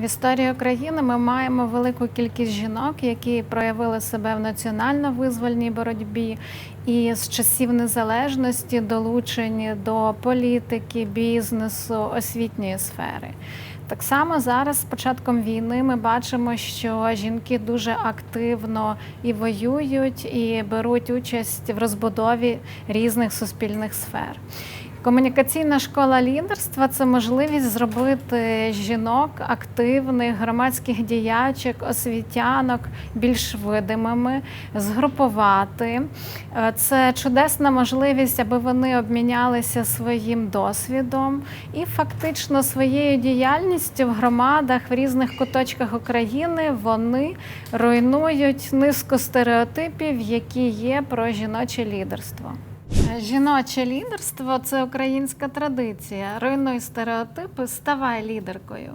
В історії України ми маємо велику кількість жінок, які проявили себе в національно-визвольній боротьбі і з часів незалежності долучені до політики, бізнесу, освітньої сфери. Так само зараз, з початком війни, ми бачимо, що жінки дуже активно і воюють, і беруть участь в розбудові різних суспільних сфер. Комунікаційна школа лідерства це можливість зробити жінок активних, громадських діячок, освітянок більш видимими, згрупувати. Е, Це чудесна можливість, аби вони обмінялися своїм досвідом і фактично своєю діяльністю в громадах в різних куточках України вони руйнують низку стереотипів, які є про жіноче лідерство. Жіноче лідерство це українська традиція. Руйнуй стереотипи, ставай лідеркою.